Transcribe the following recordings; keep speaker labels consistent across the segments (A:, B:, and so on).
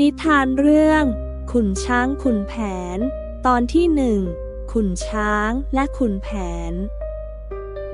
A: นิทานเรื่อง ขุนช้างขุนแผน ตอนที่หนึ่งขุนช้างและขุนแผน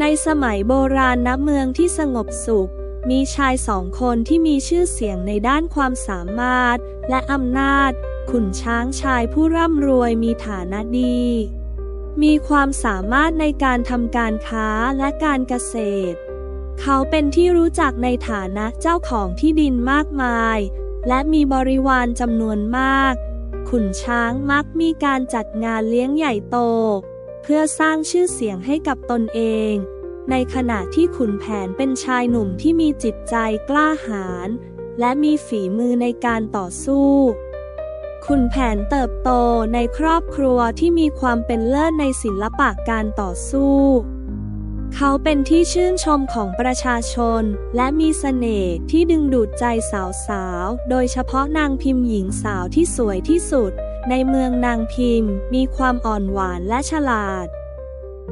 A: ในสมัยโบราณณเมืองที่สงบสุข มีชายสองคนที่มีชื่อเสียงในด้านความสามารถ และอำนาจ ขุนช้างชายผู้ร่ำรวยมีฐานะดี มีความสามารถในการทำการค้าและการเกษตร เขาเป็นที่รู้จักในฐานะเจ้าของที่ดินมากมาย และมีบริวารจำนวนมาก ขุนช้างมักมีการจัดงานเลี้ยงใหญ่โต เพื่อสร้างชื่อเสียงให้กับตนเอง ในขณะที่ขุนแผนเป็นชายหนุ่มที่มีจิตใจกล้าหาญและมีฝีมือในการต่อสู้ ขุนแผนเติบโตในครอบครัวที่มีความเป็นเลิศในศิลปะการต่อสู้ เขาเป็นที่ชื่นชมของประชาชน และมีเสน่ห์ที่ดึงดูดใจสาวๆ โดยเฉพาะนางพิมพ์หญิงสาวที่สวยที่สุด ในเมืองนางพิมพ์ มีความอ่อนหวานและฉลาด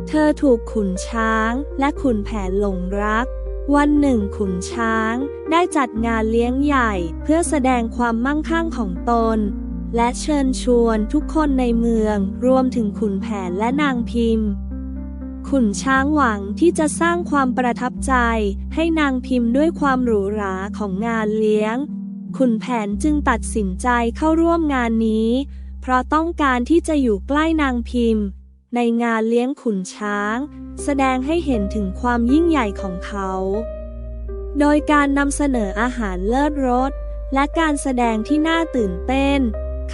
A: เธอถูกขุนช้างและขุนแผนหลงรัก วันหนึ่งขุนช้างได้จัดงานเลี้ยงใหญ่เพื่อแสดงความมั่งคั่งของตน และเชิญชวนทุกคนในเมืองรวมถึงขุนแผนและนางพิมพ์ ขุนช้างหวังที่จะสร้างความประทับใจ ให้นางพิมพ์ด้วยความหรูหราของงานเลี้ยง ขุนแผนจึงตัดสินใจเข้าร่วมงานนี้ เพราะต้องการที่จะอยู่ใกล้นางพิมพ์ ในงานเลี้ยงขุนช้าง แสดงให้เห็นถึงความยิ่งใหญ่ของเขา โดยการนำเสนออาหารเลิศรสและการแสดงที่น่าตื่นเต้น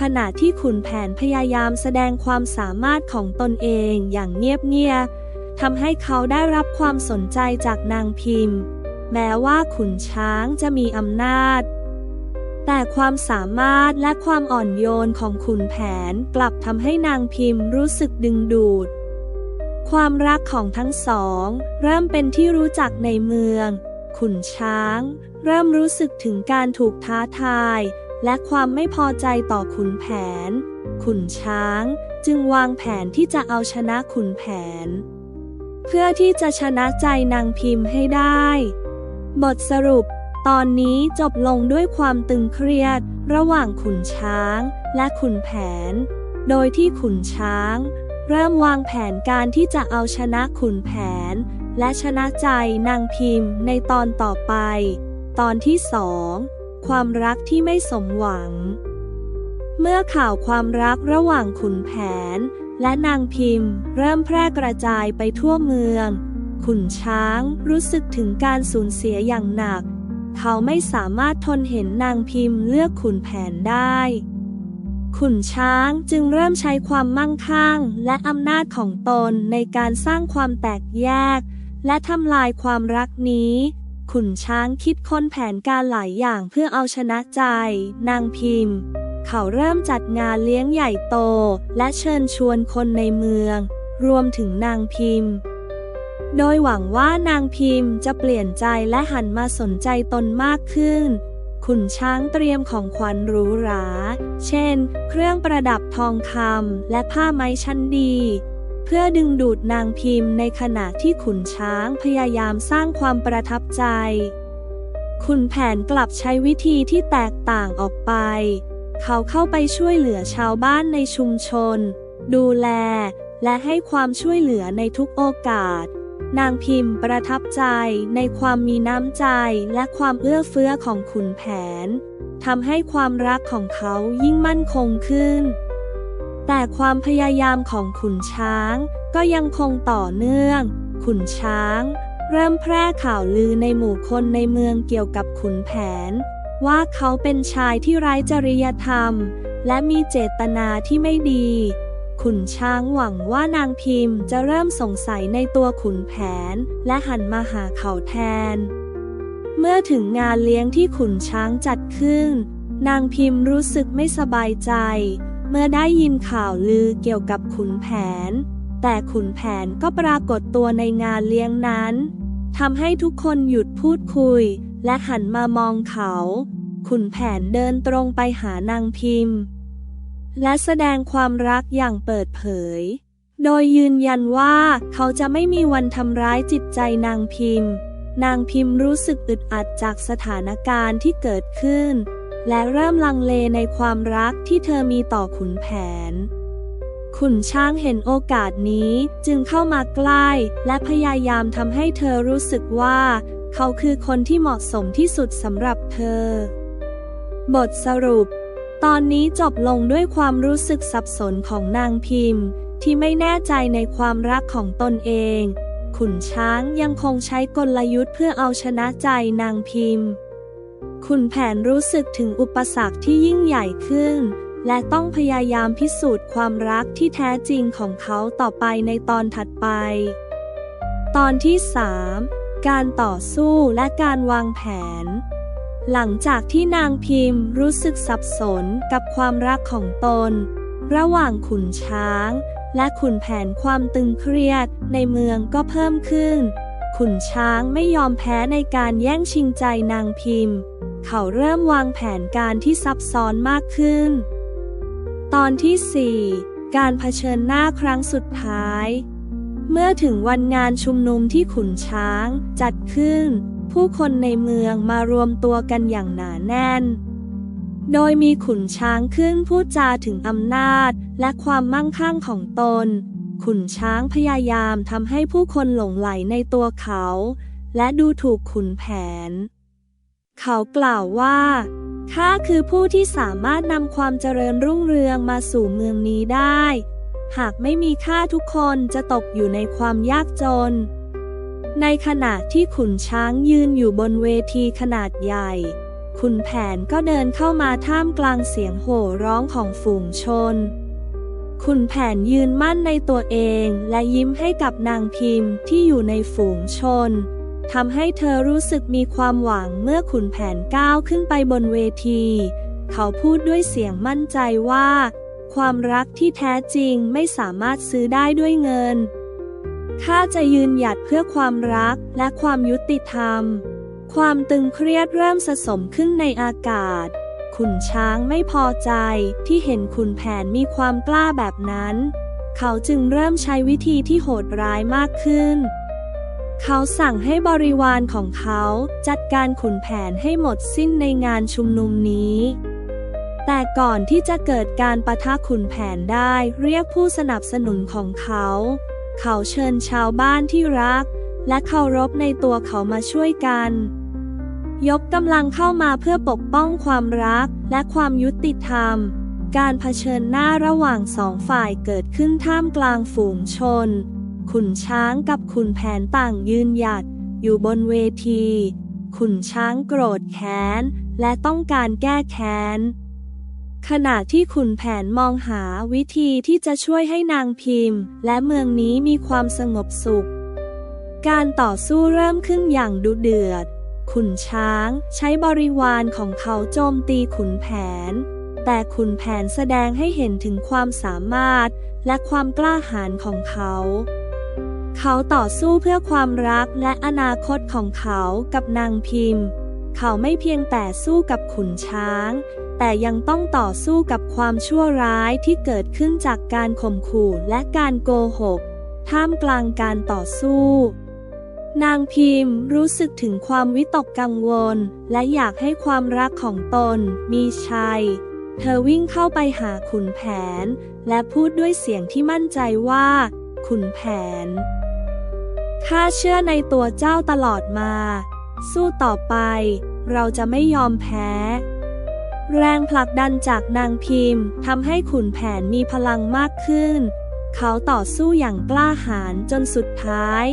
A: ขณะที่ขุนแผนพยายามแสดงความสามารถของตนเองอย่างเงียบๆ ทำให้เขาได้รับความสนใจจากนางพิมพ์ แม้ว่าขุนช้างจะมีอำนาจ แต่ความสามารถและความอ่อนโยนของขุนแผนกลับทำให้นางพิมพ์รู้สึกดึงดูด ความรักของทั้งสอง เริ่มเป็นที่รู้จักในเมือง ขุนช้าง เริ่มรู้สึกถึงการถูกท้าทาย และความไม่พอใจต่อขุนแผน ขุนช้างจึงวางแผนที่จะเอาชนะขุนแผน เพื่อที่จะชนะใจนางพิมพ์ให้ได้ บทสรุป ตอนนี้จบลงด้วยความตึงเครียด ระหว่างขุนช้างและขุนแผน โดยที่ขุนช้าง เริ่มวางแผนการที่จะเอาชนะขุนแผน และชนะใจนางพิมพ์ในตอนต่อไป ตอนที่สองความรักที่ไม่สมหวัง เมื่อข่าวความรักระหว่างขุนแผน และนางพิมพ์ เริ่มแพร่กระจายไปทั่วเมือง ขุนช้างรู้สึกถึงการสูญเสียอย่างหนัก เขาไม่สามารถทนเห็นนางพิมพ์เลือกขุนแผนได้ ขุนช้างจึงเริ่มใช้ความมั่งคั่งและอำนาจของตนในการสร้างความแตกแยก และทำลายความรักนี้ขุนช้างคิดค้นแผนการหลายอย่างเพื่อเอาชนะใจ นางพิมพ์ เขาเริ่มจัดงานเลี้ยงใหญ่โต และเชิญชวนคนในเมือง รวมถึงนางพิมพ์ โดยหวังว่านางพิมพ์จะเปลี่ยนใจและหันมาสนใจตนมากขึ้น ขุนช้างเตรียมของขวัญหรูหรา เช่น เครื่องประดับทองคำและผ้าไม้ชั้นดี เพื่อดึงดูดนางพิมพ์ในขณะที่ขุนช้างพยายามสร้างความประทับใจ ขุนแผนกลับใช้วิธีที่แตกต่างออกไป เขาเข้าไปช่วยเหลือชาวบ้านในชุมชน ดูแล และให้ความช่วยเหลือในทุกโอกาส นางพิมพ์ประทับใจในความมีน้ำใจและความเอื้อเฟื้อของขุนแผนทำให้ความรักของเขายิ่งมั่นคงขึ้น แต่ความพยายามของขุนช้างก็ยังคงต่อเนื่อง ขุนช้าง เริ่มแพร่ข่าวลือในหมู่คนในเมืองเกี่ยวกับขุนแผน ว่าเขาเป็นชายที่ไร้จริยธรรม และมีเจตนาที่ไม่ดี ขุนช้างหวังว่านางพิมพ์จะเริ่มสงสัยในตัวขุนแผน และหันมาหาเขาแทน เมื่อถึงงานเลี้ยงที่ขุนช้างจัดขึ้น นางพิมพ์รู้สึกไม่สบายใจ เมื่อได้ยินข่าวลือเกี่ยวกับขุนแผน แต่ขุนแผนก็ปรากฏตัวในงานเลี้ยงนั้นทำให้ทุกคนหยุดพูดคุย และหันมามองเขา ขุนแผนเดินตรงไปหานางพิมพ์ และแสดงความรักอย่างเปิดเผย โดยยืนยันว่าเขาจะไม่มีวันทำร้ายจิตใจนางพิมพ์ นางพิมพ์รู้สึกอึดอัดจากสถานการณ์ที่เกิดขึ้น และเริ่มลังเลในความรักที่เธอมีต่อขุนแผนขุนช้างเห็นโอกาสนี้จึงเข้ามาใกล้และพยายามทำให้เธอรู้สึกว่า เขาคือคนที่เหมาะสมที่สุดสำหรับเธอ บทสรุป ตอนนี้จบลงด้วยความรู้สึกสับสนของนางพิมพ์ ที่ไม่แน่ใจในความรักของตนเอง ขุนช้างยังคงใช้กลยุทธ์เพื่อเอาชนะใจนางพิมพ์ ขุนแผนรู้สึกถึงอุปสรรคที่ยิ่งใหญ่ขึ้น และต้องพยายามพิสูจน์ความรักที่แท้จริงของเขาต่อไปในตอนถัดไป ตอนที่ 3 การต่อสู้และการวางแผน หลังจากที่นางพิมพ์รู้สึกสับสนกับความรักของตน ระหว่างขุนช้าง และขุนแผนความตึงเครียดในเมืองก็เพิ่มขึ้น ขุนช้างไม่ยอมแพ้ในการแย่งชิงใจนางพิมพ์ เขาเริ่มวางแผนการที่ซับซ้อนมากขึ้น ตอนที่ 4 การเผชิญหน้าครั้งสุดท้าย เมื่อถึงวันงานชุมนุมที่ขุนช้างจัดขึ้น ผู้คนในเมืองมารวมตัวกันอย่างหนาแน่น โดยมีขุนช้างขึ้นพูดจาถึงอำนาจและความมั่งคั่งของตน ขุนช้างพยายามทำให้ผู้คนหลงไหลในตัวเขา และดูถูกขุนแผน เขากล่าวว่าข้าคือผู้ที่สามารถนำความเจริญรุ่งเรืองมาสู่เมืองนี้ได้ หากไม่มีข้าทุกคนจะตกอยู่ในความยากจน ในขณะที่ขุนช้างยืนอยู่บนเวทีขนาดใหญ่ ขุนแผนก็เดินเข้ามาท่ามกลางเสียงโห่ร้องของฝูงชน ขุนแผนยืนมั่นในตัวเองและยิ้มให้กับนางพิมพ์ที่อยู่ในฝูงชนทำให้เธอรู้สึกมีความหวังเมื่อขุนแผนก้าวขึ้นไปบนเวที เขาพูดด้วยเสียงมั่นใจว่า ความรักที่แท้จริงไม่สามารถซื้อได้ด้วยเงิน ข้าจะยืนหยัดเพื่อความรักและความยุติธรรม ความตึงเครียดเริ่มสะสมขึ้นในอากาศ ขุนช้างไม่พอใจที่เห็นขุนแผนมีความกล้าแบบนั้น เขาจึงเริ่มใช้วิธีที่โหดร้ายมากขึ้น เขาสั่งให้บริวารของเขาจัดการขุนแผนให้หมดสิ้นในงานชุมนุมนี้แต่ก่อนที่จะเกิดการประทะขุนแผนได้เรียกผู้สนับสนุนของเขา เขาเชิญชาวบ้านที่รัก และเคารพในตัวเขามาช่วยกัน ยกกำลังเข้ามาเพื่อปกป้องความรักและความยุติธรรม การเผชิญหน้าระหว่างสองฝ่ายเกิดขึ้นท่ามกลางฝูงชน ขุนช้างกับขุนแผนต่างยืนหยัดอยู่บนเวที ขุนช้างโกรธแค้น และต้องการแก้แค้น ขณะที่ขุนแผนมองหาวิธีที่จะช่วยให้นางพิมพ์ และเมืองนี้มีความสงบสุข การต่อสู้เริ่มขึ้นอย่างดุเดือด ขุนช้างใช้บริวารของเขาโจมตีขุนแผน แต่ขุนแผนแสดงให้เห็นถึงความสามารถและความกล้าหาญของเขา เขาต่อสู้เพื่อความรักและอนาคตของเขากับนางพิมพ์ เขาไม่เพียงแต่สู้กับขุนช้าง แต่ยังต้องต่อสู้กับความชั่วร้ายที่เกิดขึ้นจากการข่มขู่และการโกหก ท่ามกลางการต่อสู้ นางพิมพ์รู้สึกถึงความวิตกกังวล และอยากให้ความรักของตนมีชัย เธอวิ่งเข้าไปหาขุนแผน และพูดด้วยเสียงที่มั่นใจว่า ขุนแผนข้าเชื่อในตัวเจ้าตลอดมา สู้ต่อไป เราจะไม่ยอมแพ้ แรงผลักดันจากนางพิมพ์ทำให้ขุนแผนมีพลังมากขึ้น เขาต่อสู้อย่างกล้าหาญจนสุดท้าย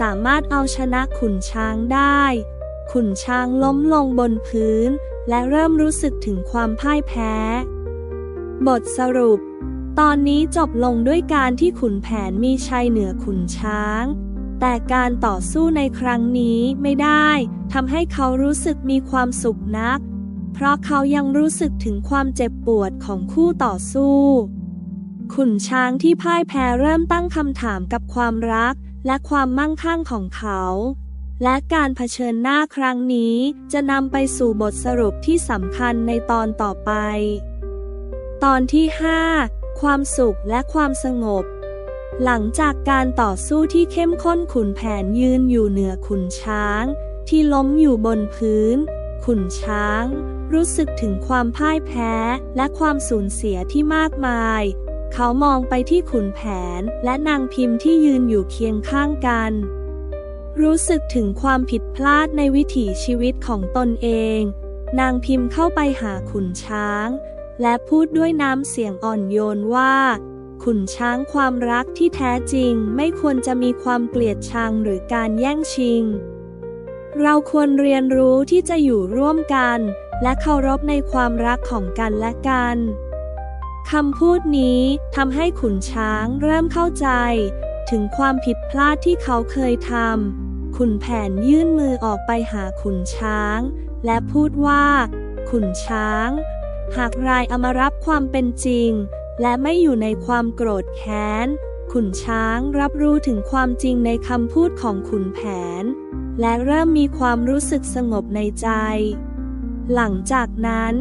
A: สามารถเอาชนะขุนช้างได้ ขุนช้างล้มลงบนพื้น และเริ่มรู้สึกถึงความพ่ายแพ้ บทสรุป ตอนนี้จบลงด้วยการที่ขุนแผนมีชัยเหนือขุนช้าง แต่การต่อสู้ในครั้งนี้ไม่ได้ทำให้เขารู้สึกมีความสุขนัก เพราะเขายังรู้สึกถึงความเจ็บปวดของคู่ต่อสู้ ขุนช้างที่พ่ายแพ้เริ่มตั้งคำถามกับความรัก และความมั่งคั่งของเขา และการเผชิญหน้าครั้งนี้จะนำไปสู่บทสรุปที่สำคัญในตอนต่อไป ตอนที่ 5 ความสุขและความสงบ หลังจากการต่อสู้ที่เข้มข้นขุนแผนยืนอยู่เหนือขุนช้าง ที่ล้มอยู่บนพื้น ขุนช้าง รู้สึกถึงความพ่ายแพ้และความสูญเสียที่มากมาย เขามองไปที่ขุนแผนและนางพิมพ์ที่ยืนอยู่เคียงข้างกัน รู้สึกถึงความผิดพลาดในวิถีชีวิตของตนเอง นางพิมพ์เข้าไปหาขุนช้าง และพูดด้วยน้ำเสียงอ่อนโยนว่า ขุนช้างความรักที่แท้จริงไม่ควรจะมีความเกลียดชังหรือการแย่งชิง เราควรเรียนรู้ที่จะอยู่ร่วมกัน และเคารพในความรักของกันและกันคำพูดนี้ทำให้ขุนช้างเริ่มเข้าใจ ถึงความผิดพลาดที่เขาเคยทำขุนแผนยื่นมือออกไปหาขุนช้าง และพูดว่า ขุนช้าง หากรายเอามารับความเป็นจริง และไม่อยู่ในความโกรธแค้น ขุนช้างรับรู้ถึงความจริงในคำพูดของขุนแผน และเริ่มมีความรู้สึกสงบในใจ หลังจากนั้น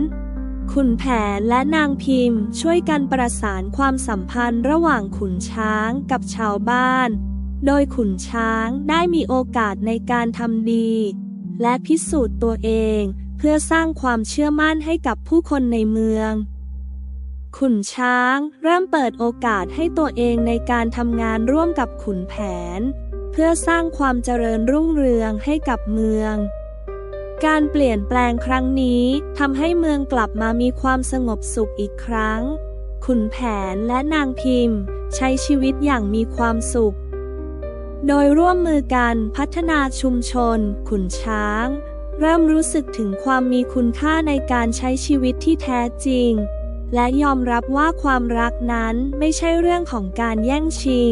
A: ขุนแผนและนางพิมพ์ช่วยกันประสานความสัมพันธ์ระหว่างขุนช้างกับชาวบ้าน โดยขุนช้างได้มีโอกาสในการทำดี และพิสูจน์ตัวเองเพื่อสร้างความเชื่อมั่นให้กับผู้คนในเมือง ขุนช้างเริ่มเปิดโอกาสให้ตัวเองในการทำงานร่วมกับขุนแผน เพื่อสร้างความเจริญรุ่งเรืองให้กับเมือง การเปลี่ยนแปลงครั้งนี้ทำให้เมืองกลับมามีความสงบสุขอีกครั้ง ขุนแผนและนางพิมพ์ ใช้ชีวิตอย่างมีความสุข โดยร่วมมือกันพัฒนาชุมชน ขุนช้าง เริ่มรู้สึกถึงความมีคุณค่าในการใช้ชีวิตที่แท้จริง และยอมรับว่าความรักนั้นไม่ใช่เรื่องของการแย่งชิง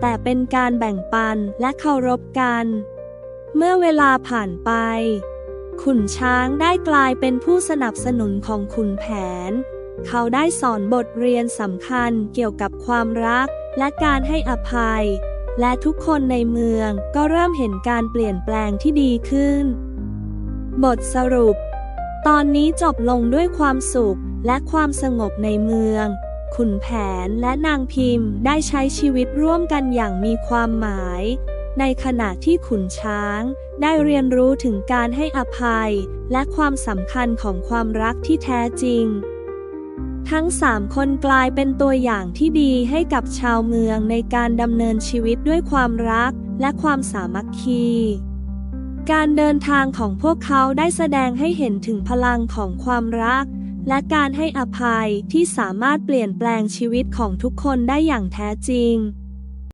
A: แต่เป็นการแบ่งปันและเคารพกัน เมื่อเวลาผ่านไป ขุนช้างได้กลายเป็นผู้สนับสนุนของขุนแผน เขาได้สอนบทเรียนสำคัญเกี่ยวกับความรักและการให้อภัย และทุกคนในเมืองก็เริ่มเห็นการเปลี่ยนแปลงที่ดีขึ้น บทสรุป ตอนนี้จบลงด้วยความสุข และความสงบในเมือง ขุนแผนและนางพิมพ์ได้ใช้ชีวิตร่วมกันอย่างมีความหมาย ในขณะที่ขุนช้างได้เรียนรู้ถึงการให้อภัย และความสำคัญของความรักที่แท้จริง ทั้งสามคนกลายเป็นตัวอย่างที่ดีให้กับชาวเมืองในการดำเนินชีวิตด้วยความรักและความสามัคคีการเดินทางของพวกเขาได้แสดงให้เห็นถึงพลังของความรัก และการให้อภัยที่สามารถเปลี่ยนแปลงชีวิตของทุกคนได้อย่างแท้จริง